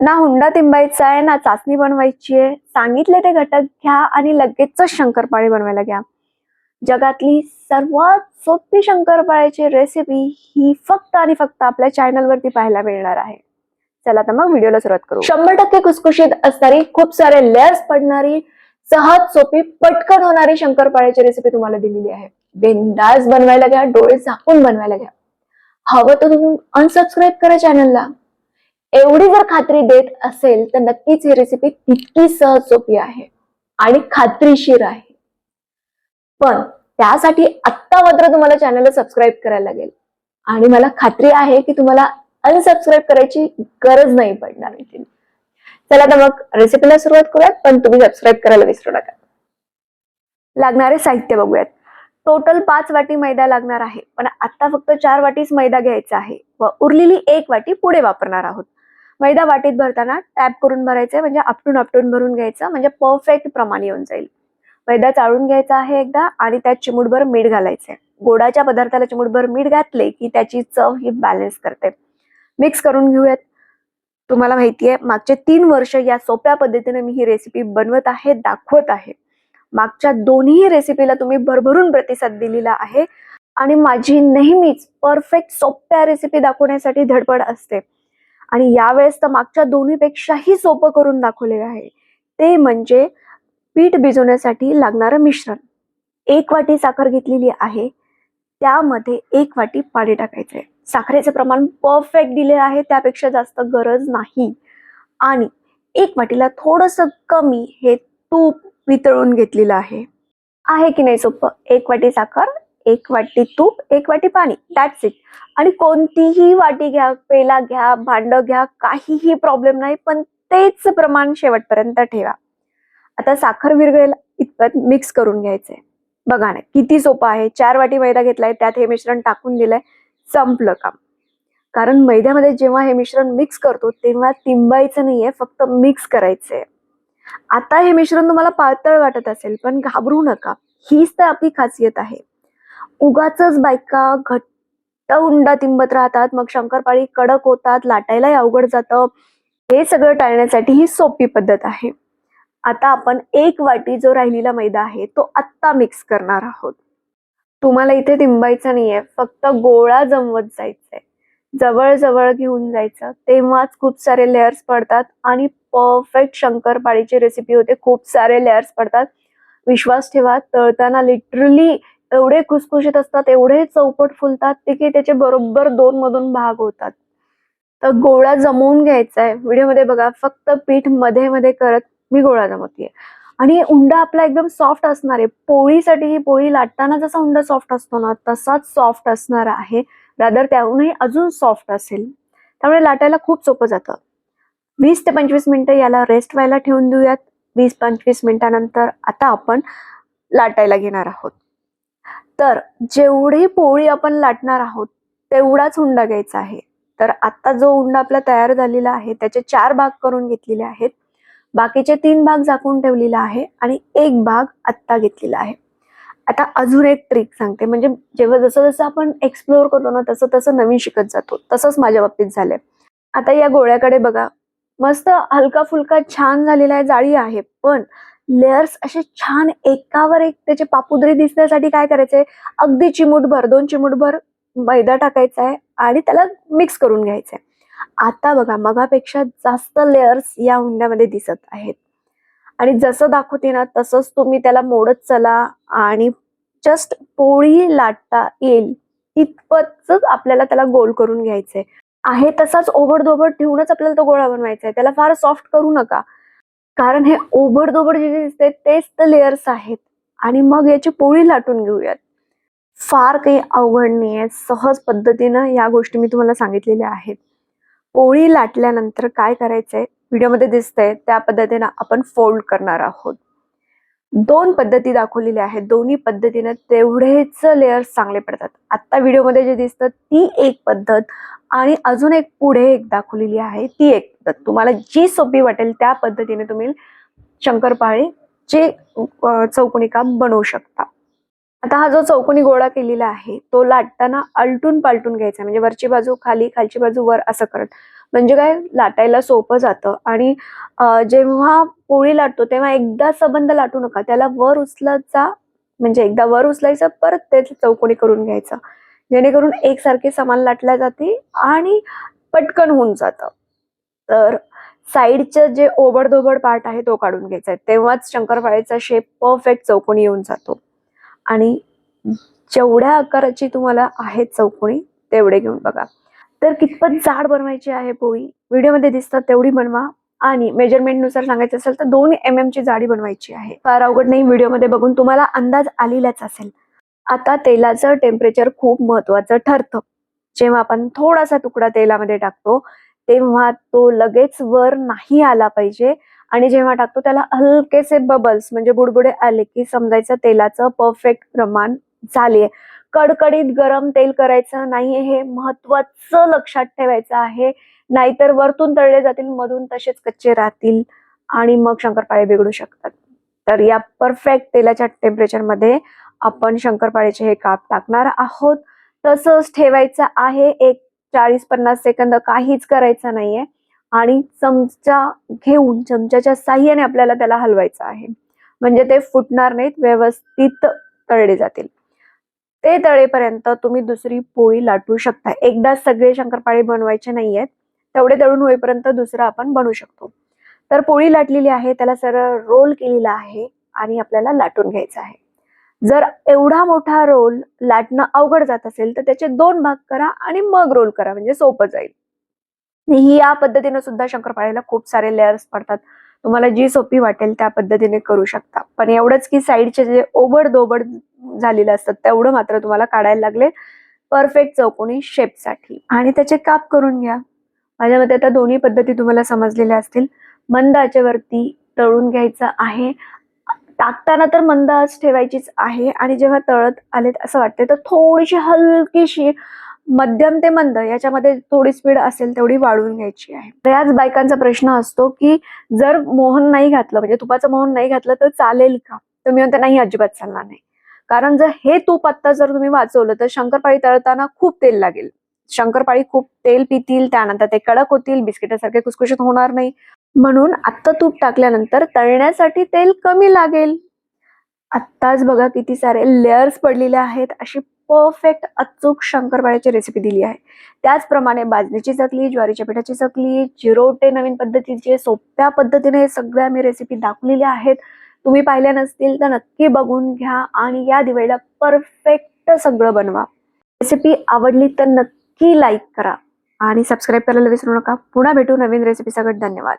ना हुंडा तिंबायचा आहे ना चाचणी बनवायची आहे. सांगितले ते घटक घ्या आणि लगेचच शंकरपाळी बनवायला घ्या. जगातली सर्वात सोपी शंकरपाळ्याची रेसिपी ही फक्त आणि फक्त आपल्या चॅनलवरती पाहायला मिळणार आहे. चला तर मग व्हिडिओला सुरुवात करू. शंभर टक्के कुसकुशीत असणारी खूप सारे लेअर्स पडणारी सहज सोपी पटकन होणारी शंकरपाळ्याची रेसिपी तुम्हाला दिलेली आहे. बिंदास बनवायला घ्या डोळे झाकून बनवायला घ्या. हवं तर तुम्ही अनसबस्क्राईब करा चॅनलला एवढी जर खात्री देत असेल तर नक्कीच ही रेसिपी तितकी सहज सोपी आहे आणि खात्रीशीर आहे. पण त्यासाठी आत्ता मात्र तुम्हाला चॅनलला सबस्क्राईब करायला लागेल. आणि मला खात्री आहे की तुम्हाला अनसबस्क्राईब करायची गरज नाही पडणार इथे चला तर मग रेसिपीला सुरुवात करूयात पण तुम्ही सबस्क्राईब करायला विसरू नका. लागणारे साहित्य बघूयात. टोटल पाच वाटी मैदा लागणार आहे पण आता फक्त चार वाटीच मैदा घ्यायचा आहे. व उरलेली एक वाटी पुढे वापरणार आहोत. मैदा वाटीत भरताना टॅप करून भरायचं म्हणजे आपटून आपटून भरून घ्यायचं म्हणजे परफेक्ट प्रमाण येऊन जाईल. मैदा चाळून घ्यायचा आहे एकदा आणि त्यात चिमूटभर मीठ घालायचंय. गोडाच्या पदार्थाला चिमूटभर मीठ घातले की त्याची चव ही बॅलन्स करते. मिक्स करून घेऊयात. तुम्हाला माहिती आहे मागचे तीन वर्ष या सोप्या पद्धतीने मी ही रेसिपी बनवत आहे दाखवत आहे. मागच्या दोन्ही रेसिपीला तुम्ही भरभरून प्रतिसाद दिलेला आहे. आणि माझी नेहमीच परफेक्ट सोप्या रेसिपी दाखवण्यासाठी धडपड असते. आणि यावेळेस तर मागच्या दोन्हीपेक्षाही सोपं करून दाखवलेलं आहे. ते म्हणजे पीठ भिजवण्यासाठी लागणारं मिश्रण. एक वाटी साखर घेतलेली आहे. त्यामध्ये एक वाटी पाणी टाकायचं आहे साखरेचं प्रमाण परफेक्ट दिले आहे त्यापेक्षा जास्त गरज नाही. आणि एक वाटीला थोडंसं कमी हे तूप वितळून घेतलेलं आहे. आहे की नाही सोपं? एक वाटी साखर एक वाटी तूप एक वाटी पाणी. दॅट्स इट आणि कोणतीही वाटी घ्या पेला घ्या भांड घ्या काहीही प्रॉब्लेम नाही पण तेच प्रमाण शेवटपर्यंत ठेवा. आता साखर विरघळेल इतपत मिक्स करून घ्यायचंय बघा ना किती सोपं आहे. चार वाटी मैदा घेतलाय त्यात हे मिश्रण टाकून दिलंय संपलं काम. कारण मैद्यामध्ये जेव्हा हे मिश्रण मिक्स करतो तेव्हा तिंबायचं नाहीये फक्त मिक्स करायचंय. आता हे मिश्रण तुम्हाला पातळ वाटत असेल पण घाबरू नका. हीच तर आपली खासियत आहे. उगाच बायका घट्ट उंडा तिंबत राहतात. मग शंकरपाळी कडक होतात लाटायलाही अवघड जातं. हे सगळं टाळण्यासाठी ही सोपी पद्धत आहे. आता आपण एक वाटी जो राहिलेला मैदा आहे तो आत्ता मिक्स करणार आहोत. तुम्हाला इथे तिंबायचा नाहीये फक्त गोळा जमवत जायचंय. जवळ जवळ घेऊन जायचं. तेव्हाच खूप सारे लेअर्स पडतात आणि परफेक्ट शंकरपाळीची रेसिपी होते. खूप सारे लेअर्स पडतात. विश्वास ठेवा तळताना लिटरली एवढे खुसखुशीत असतात एवढे चौपट फुलतात ते की त्याचे बरोबर दोन मधून भाग होतात. तर गोळा जमवून घ्यायचा आहे व्हिडिओमध्ये बघा फक्त पीठमध्ये मध्ये करत मी गोळा जमवतीये. आणि उंडा आपला एकदम सॉफ्ट असणार आहे. पोळीसाठी ही पोळी लाटताना जसा उंडा सॉफ्ट असतो ना तसाच सॉफ्ट असणार आहे. रादर त्याहूनही अजून सॉफ्ट असेल. त्यामुळे लाटायला खूप सोपं जातं. वीस ते पंचवीस मिनिटं याला रेस्ट व्हायला ठेवून देऊयात. वीस पंचवीस मिनिटानंतर आता आपण लाटायला घेणार आहोत. तर जेवढी पोळी आपण लाटणार आहोत तेवढाच हुंडा घ्यायचा आहे. तर आता जो हुंडा आपला तयार झालेला आहे त्याचे चार भाग करून घेतलेले आहेत. बाकीचे तीन भाग झाकून ठेवलेला आहे आणि एक भाग आत्ता घेतलेला आहे. आता अजून एक ट्रिक सांगते. म्हणजे जेव्हा जसं जसं आपण एक्सप्लोअर करतो ना तसं तसं नवीन शिकत जातो. तसंच माझ्या बाबतीत झालंय. आता या गोळ्याकडे बघा. मस्त हलका फुलका छान झालेला आहे जाळी आहे. पण लेयर्स असे छान एकावर एक त्याचे पापुद्रे दिसण्यासाठी काय करायचंय? अगदी चिमूटभर दोन चिमूटभर मैदा टाकायचा आहे आणि त्याला मिक्स करून घ्यायचंय. आता बघा मगापेक्षा जास्त लेयर्स या हुंड्यामध्ये दिसत आहेत. आणि जसं दाखवते ना तसंच तुम्ही त्याला मोडत चला आणि जस्ट पोळी लाटता येईल इतपतच आपल्याला त्याला गोल करून घ्यायचंय. आहे तसाच ओबडधोबड ठेवूनच आपल्याला तो गोळा बनवायचा आहे त्याला फार सॉफ्ट करू नका. कारण हे ओबडधोबड जे जे दिसते तेच तर लेयर्स आहेत. आणि मग याची पोळी लाटून घेऊयात. फार काही अवघड नाही आहे सहज पद्धतीनं या गोष्टी मी तुम्हाला सांगितलेल्या आहेत. पोळी लाटल्यानंतर काय करायचंय? व्हिडिओमध्ये दिसतंय त्या पद्धतीनं आपण फोल्ड करणार आहोत. दोन पद्धती दाखवलेल्या आहेत. दोन्ही पद्धतीनं तेवढेच लेअर्स चांगले पडतात. आता व्हिडिओमध्ये जे दिसतं ती एक पद्धत आणि अजून एक पुढे एक दाखवलेली आहे. ती एक पद्धत. तुम्हाला जी सोपी वाटेल त्या पद्धतीने तुम्ही शंकरपाळे चे चौकोनी काम बनवू शकता. आता हा जो चौकोनी गोळा केलेला आहे तो लाटताना अलटून पालटून घ्यायचा म्हणजे वरची बाजू खाली खालची बाजू वर असं करत. म्हणजे काय लाटायला सोपं जातं. आणि जेव्हा पोळी लाटतो तेव्हा एकदा सबंध लाटू नका. त्याला वर उचलत जा. म्हणजे एकदा वर उचलायचं परत ते चौकोनी करून घ्यायचं. जेणेकरून एकसारखी समान लाटल्या जाते आणि पटकन होऊन जातं. तर साईडचं जे ओबडधोबड पार्ट आहे तो काढून घ्यायचा आहे. तेव्हाच शंकरपाळीचा शेप परफेक्ट चौकोनी येऊन जातो. आणि जेवढ्या आकाराची तुम्हाला आहे चौकोनी तेवढे घेऊन बघा. तर कितपत जाड बनवायची आहे पोळी? व्हिडिओमध्ये दिसतात तेवढी बनवा. आणि मेजरमेंटनुसार सांगायचं असेल तर दोन एम एमची जाडी बनवायची आहे. फार अवघड नाही व्हिडिओमध्ये बघून तुम्हाला अंदाज आलेलाच असेल. आता तेलाचं टेम्परेचर खूप महत्वाचं ठरतं. जेव्हा आपण थोडासा तुकडा तेलामध्ये टाकतो तेव्हा तो लगेच वर नाही आला पाहिजे. आणि जेव्हा टाकतो त्याला हलकेसे बबल्स म्हणजे बुडबुडे आले की समजायचं तेलाचं परफेक्ट प्रमाण झाले कडकडीत गरम तेल करायचं नाहीये हे महत्वाचं लक्षात ठेवायचं आहे. नाहीतर वरतून तळले जातील मधून तसेच कच्चे राहतील आणि मग शंकरपाळे बिघडू शकतात. तर या परफेक्ट तेलाच्या टेम्परेचरमध्ये आपण शंकरपाळेचे हे काप टाकणार आहोत. तसंच ठेवायचं आहे एक चाळीस पन्नास सेकंद काहीच करायचं नाहीये. आणि चमचा घेऊन चमच्याच्या साह्याने आपल्याला त्याला हलवायचं आहे. म्हणजे ते फुटणार नाहीत व्यवस्थित तळले जातील. ते तळेपर्यंत तुम्ही दुसरी पोळी लाटू शकता. एकदा सगळे शंकरपाळे बनवायचे नाहीयेत. तेवढे तळून होईपर्यंत दुसरं आपण बनवू शकतो. तर पोळी लाटलेली आहे त्याला सरळ रोल केलेला आहे आणि आपल्याला लाटून घ्यायचं आहे. जर एवढा मोठा रोल लाटणं अवघड जात असेल तर त्याचे दोन भाग करा आणि मग रोल करा म्हणजे सोपं जाईल. ही या पद्धतीनं सुद्धा शंकरपाळ्याला खूप सारे लेअर्स पडतात. तुम्हाला जी सोपी वाटेल त्या पद्धतीने करू शकता. पण एवढंच की साईडचे जे ओबड दोबड झालेलं असतात तेवढं मात्र तुम्हाला काढायला लागले परफेक्ट चौकोनी शेपसाठी आणि त्याचे काप करून घ्या. माझ्या मते आता दोन्ही पद्धती तुम्हाला समजलेल्या असतील. मंद आचेवरती तळून घ्यायचं आहे. टाकताना तर मंद आच ठेवायचीच आहे. आणि जेव्हा तळत आलेत असं वाटते तर थोडीशी हलकीशी मध्यम ते मंद याच्यामध्ये थोडी स्पीड असेल तेवढी वाढवून घ्यायची आहे. बऱ्याच बायकांचा प्रश्न असतो की जर मोहन नाही घातलं म्हणजे तुपाचं मोहन नाही घातलं तर चालेल का? तर मी म्हणते नाही अजिबात चालणार नाही. कारण जर हे तूप आत्ता जर तुम्ही वाचवलं तर शंकरपाळी तळताना खूप तेल लागेल. शंकरपाळी खूप तेल पितील त्यानंतर ते कडक होतील बिस्किटासारखे कुसकुशीत होणार नाही. म्हणून आत्ता तूप टाकल्यानंतर तळण्यासाठी तेल कमी लागेल. आत्ताच बघा किती सारे लेअर्स पडलेले आहेत अशी परफेक्ट अचूक शंकरपाळ्याची रेसिपी दिली आहे. त्याचप्रमाणे बाजरीची चकली ज्वारीच्या पिठाची चकली चिरोटे नवीन पद्धतीचे सोप्या पद्धतीने हे सगळ्या मी रेसिपी दाखवलेल्या आहेत. तुम्ही पाहिल्या नसतील तर नक्की बघून घ्या आणि या दिवाळीला परफेक्ट सगळं बनवा. रेसिपी आवडली तर नक्की लाईक करा आणि सबस्क्राईब करायला विसरू नका. पुन्हा भेटू नवीन रेसिपी सगळं. धन्यवाद.